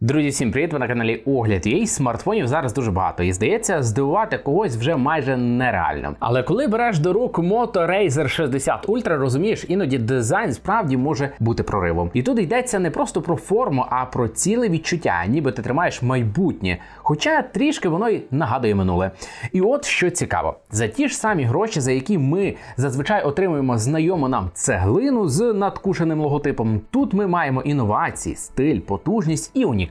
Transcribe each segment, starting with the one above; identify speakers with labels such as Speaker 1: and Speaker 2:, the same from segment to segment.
Speaker 1: Друзі, всім привіт! Ви на каналі Огляд UA. Смартфонів зараз дуже багато. І здається, здивувати когось вже майже нереально. Але коли береш до рук Moto Razer 60 Ultra, розумієш, іноді дизайн справді може бути проривом. І тут йдеться не просто про форму, а про ціле відчуття, ніби ти тримаєш майбутнє. Хоча трішки воно й нагадує минуле. І от що цікаво, за ті ж самі гроші, за які ми зазвичай отримуємо знайому нам цеглину з надкушеним логотипом, тут ми маємо інновації, стиль, потужність і унікальність.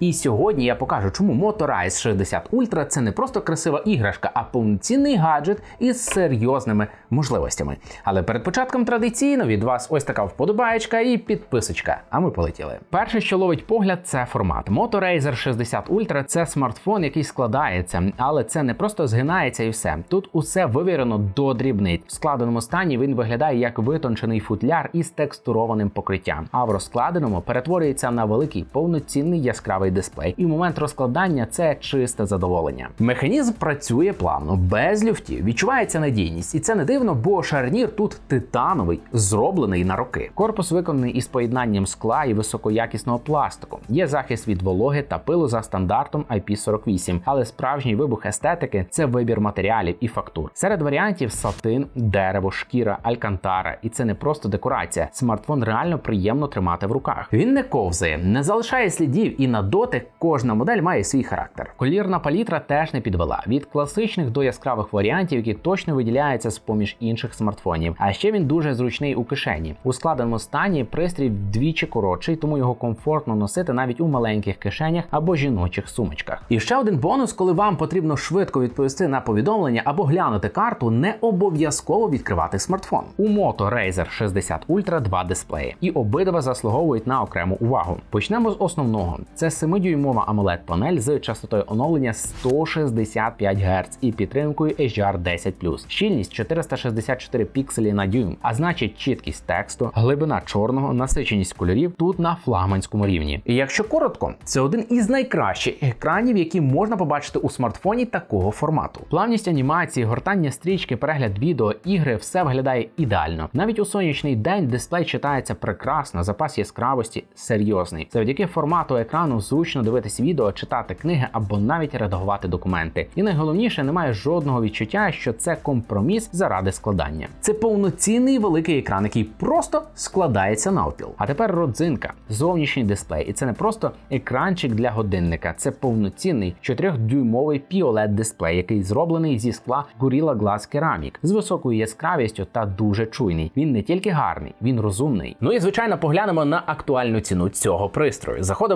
Speaker 1: І сьогодні я покажу, чому Moto Rise 60 Ultra це не просто красива іграшка, а повноцінний гаджет із серйозними можливостями. Але перед початком традиційно від вас ось така вподобаєчка і підписочка. А ми полетіли. Перше, що ловить погляд, це формат. Moto Razer 60 Ultra це смартфон, який складається, але це не просто згинається і все. Тут усе вивірено до дрібниць. В складеному стані він виглядає як витончений футляр із текстурованим покриттям, а в розкладеному перетворюється на великий повноцінний яскравий дисплей. І момент розкладання це чисте задоволення. Механізм працює плавно, без люфтів. Відчувається надійність, і це не дивно, бо шарнір тут титановий, зроблений на роки. Корпус виконаний із поєднанням скла і високоякісного пластику. Є захист від вологи та пилу за стандартом IP48, але справжній вибух естетики це вибір матеріалів і фактур. Серед варіантів сатин, дерево, шкіра, алькантара. І це не просто декорація. Смартфон реально приємно тримати в руках. Він не ковзає, не залишає слідів, і на дотик кожна модель має свій характер. Колірна палітра теж не підвела від класичних до яскравих варіантів, які точно виділяються з поміж інших смартфонів. А ще він дуже зручний у кишені. У складеному стані пристрій вдвічі коротший, тому його комфортно носити навіть у маленьких кишенях або жіночих сумочках. І ще один бонус, коли вам потрібно швидко відповісти на повідомлення або глянути карту, не обов'язково відкривати смартфон. У Moto Razer 60 Ultra два дисплеї, і обидва заслуговують на окрему увагу. Почнемо з основного: це 7-дюймова amoled панель з частотою оновлення 165 Гц і підтримкою HDR10+. Щільність 464 пікселі на дюйм, а значить чіткість тексту, глибина чорного, насиченість кольорів тут на флагманському рівні. І якщо коротко, це один із найкращих екранів, які можна побачити у смартфоні такого формату. Плавність анімації, гортання стрічки, перегляд відео, ігри все виглядає ідеально. Навіть у сонячний день дисплей читається прекрасно, запас яскравості серйозний. Завдяки формату екрану зручно дивитись відео, читати книги або навіть редагувати документи. І найголовніше, немає жодного відчуття, що це компроміс заради складання. Це повноцінний великий екран, який просто складається навпіл. А тепер родзинка, зовнішній дисплей. І це не просто екранчик для годинника, це повноцінний 4-дюймовий POLED дисплей, який зроблений зі скла Gorilla Glass Ceramic з високою яскравістю та дуже чуйний. Він не тільки гарний, він розумний. Ну і звичайно, поглянемо на актуальну ціну цього пристрою. Заходимо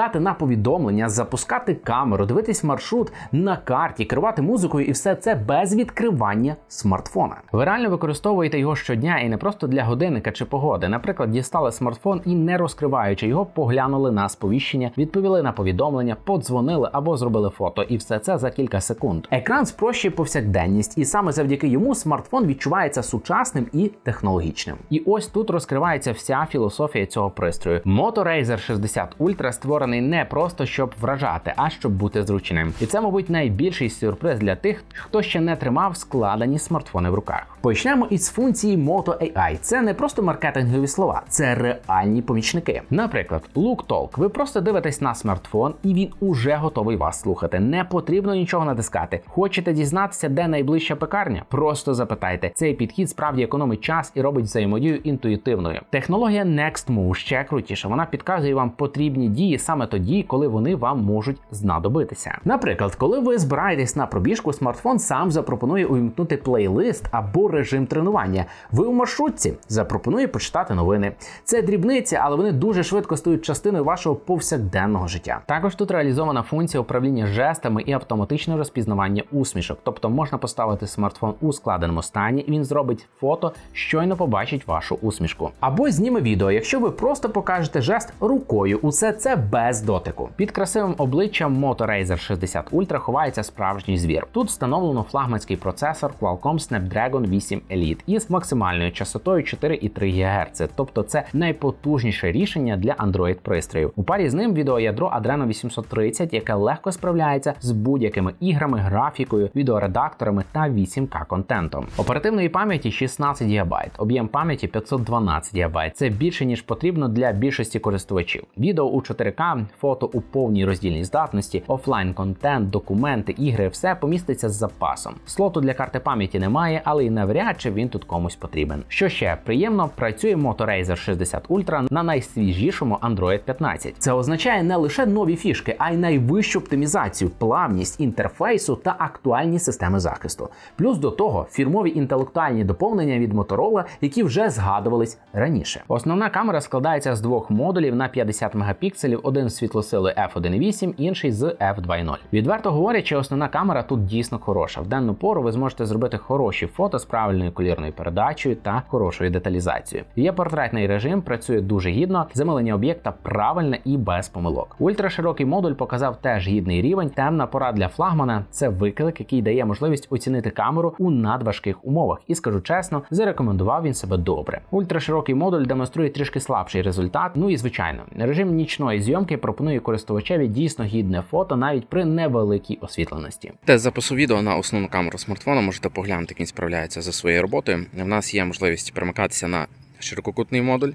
Speaker 1: на повідомлення, запускати камеру, дивитись маршрут на карті, керувати музикою, і все це без відкривання смартфона. Ви реально використовуєте його щодня і не просто для годинника чи погоди. Наприклад, дістали смартфон і не розкриваючи його, поглянули на сповіщення, відповіли на повідомлення, подзвонили або зробили фото, і все це за кілька секунд. Екран спрощує повсякденність, і саме завдяки йому смартфон відчувається сучасним і технологічним. І ось тут розкривається вся філософія цього пристрою. Moto Razer 60 Ultra створений не просто щоб вражати, а щоб бути зручним. І це, мабуть, найбільший сюрприз для тих, хто ще не тримав складені смартфони в руках. Почнемо із функції Moto AI. Це не просто маркетингові слова, це реальні помічники. Наприклад, Look Talk. Ви просто дивитесь на смартфон, і він уже готовий вас слухати. Не потрібно нічого натискати. Хочете дізнатися, де найближча пекарня? Просто запитайте. Цей підхід справді економить час і робить взаємодію інтуїтивною. Технологія Next Move ще крутіша. Вона підказує вам потрібні дії саме тоді, коли вони вам можуть знадобитися. Наприклад, коли ви збираєтесь на пробіжку, смартфон сам запропонує увімкнути плейлист або режим тренування. Ви у маршрутці запропоную почитати новини. Це дрібниці, але вони дуже швидко стають частиною вашого повсякденного життя. Також тут реалізована функція управління жестами і автоматичне розпізнавання усмішок. Тобто можна поставити смартфон у складеному стані, і він зробить фото, щойно побачить вашу усмішку. Або зніме відео, якщо ви просто покажете жест рукою. Усе це без дотику. Під красивим обличчям Moto Razer 60 Ultra ховається справжній звір. Тут встановлено флагманський процесор Qualcomm Snapdragon 8 Elite із максимальною частотою 4,3 ГГц. Тобто це найпотужніше рішення для Android пристроїв. У парі з ним відеоядро Adreno 830, яке легко справляється з будь-якими іграми, графікою, відеоредакторами та 8К контентом. Оперативної пам'яті 16 ГБ, об'єм пам'яті 512 ГБ. Це більше ніж потрібно для більшості користувачів. Відео у 4К, фото у повній роздільній здатності, офлайн контент, документи, ігри все поміститься з запасом. Слоту для карти пам'яті немає, але і навряд чи він тут комусь потрібен. Що ще приємно, працює Moto Razer 60 Ultra на найсвіжішому Android 15. Це означає не лише нові фішки, а й найвищу оптимізацію, плавність інтерфейсу та актуальні системи захисту. Плюс до того фірмові інтелектуальні доповнення від Motorola, які вже згадувались раніше. Основна камера складається з двох модулів на 50 мегапікселів, один з світлосили f1.8, інший з f2.0. Відверто говорячи, основна камера тут дійсно хороша. В денну пору ви зможете зробити хороші фото з правильною колірною передачею та хорошою деталізацією. Є портретний режим, працює дуже гідно, замилення об'єкта правильне і без помилок. Ультраширокий модуль показав теж гідний рівень. Темна пора для флагмана це виклик, який дає можливість оцінити камеру у надважких умовах. І скажу чесно, зарекомендував він себе добре. Ультраширокий модуль демонструє трішки слабший результат. Ну і звичайно, режим нічної зйомки пропонує користувачеві дійсно гідне фото навіть при невеликій освітленості.
Speaker 2: Тест запису відео на основну камеру смартфона можете поглянути, як він справляється за своєю роботою. В нас є можливість перемикатися на ширококутний модуль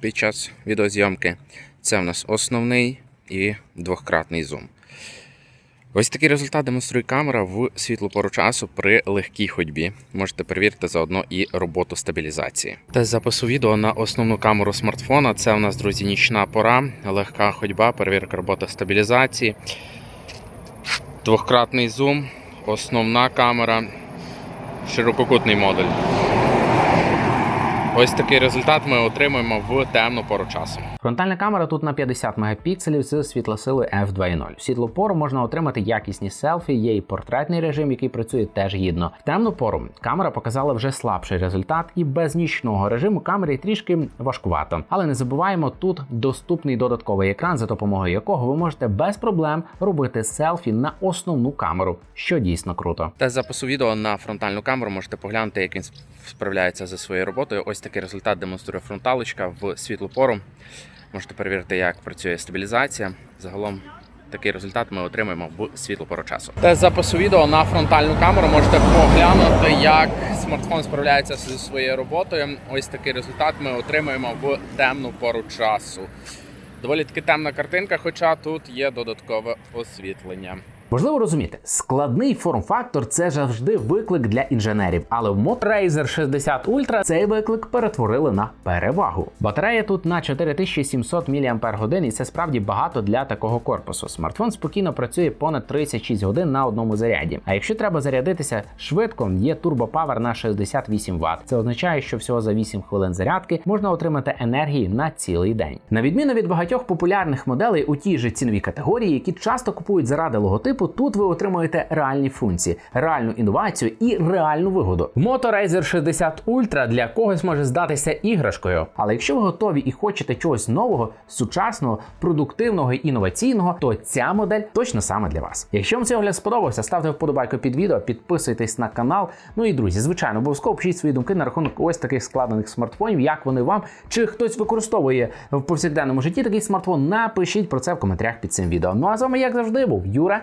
Speaker 2: під час відеозйомки. Це в нас основний і двохкратний зум. Ось такий результат демонструє камера в світлу пору часу при легкій ходьбі. Можете перевірити заодно і роботу стабілізації. Тест запису відео на основну камеру смартфона. Це у нас, друзі, нічна пора, легка ходьба, перевірка роботи стабілізації. Двохкратний зум, основна камера, ширококутний модуль. Ось такий результат ми отримуємо в темну пору часу.
Speaker 1: Фронтальна камера тут на 50 мегапікселів з світлосилою f2.0. В світлу пору можна отримати якісні селфі, є і портретний режим, який працює теж гідно. В темну пору камера показала вже слабший результат, і без нічного режиму камері трішки важкувато. Але не забуваємо, тут доступний додатковий екран, за допомогою якого ви можете без проблем робити селфі на основну камеру, що дійсно круто.
Speaker 2: Тест запису відео на фронтальну камеру можете поглянути, як він справляється за своєю роботою. Ось такий результат демонструє фронталочка в світлу пору. Можете перевірити, як працює стабілізація. Загалом такий результат ми отримаємо в світлу пору часу. Тест запису відео на фронтальну камеру можете поглянути, як смартфон справляється зі своєю роботою. Ось такий результат ми отримуємо в темну пору часу. Доволі таки темна картинка, хоча тут є додаткове освітлення.
Speaker 1: Важливо розуміти, складний форм-фактор це завжди виклик для інженерів, але в Razer 60 Ultra цей виклик перетворили на перевагу. Батарея тут на 4700 мАч, і це справді багато для такого корпусу. Смартфон спокійно працює понад 36 годин на одному заряді. А якщо треба зарядитися швидко, є турбопавер на 68 Вт. Це означає, що всього за 8 хвилин зарядки можна отримати енергії на цілий день. На відміну від багатьох популярних моделей у тій же ціновій категорії, які часто купують заради логотипу, тут ви отримуєте реальні функції, реальну інновацію і реальну вигоду. Moto Razer 60 Ultra для когось може здатися іграшкою, але якщо ви готові і хочете чогось нового, сучасного, продуктивного і інноваційного, то ця модель точно саме для вас. Якщо вам цей огляд сподобався, ставте вподобайку під відео, підписуйтесь на канал. Ну і друзі, звичайно, обов'язково пишіть свої думки на рахунок ось таких складених смартфонів, як вони вам, чи хтось використовує в повсякденному житті такий смартфон. Напишіть про це в коментарях під цим відео. Ну а з вами, як завжди, був Юра.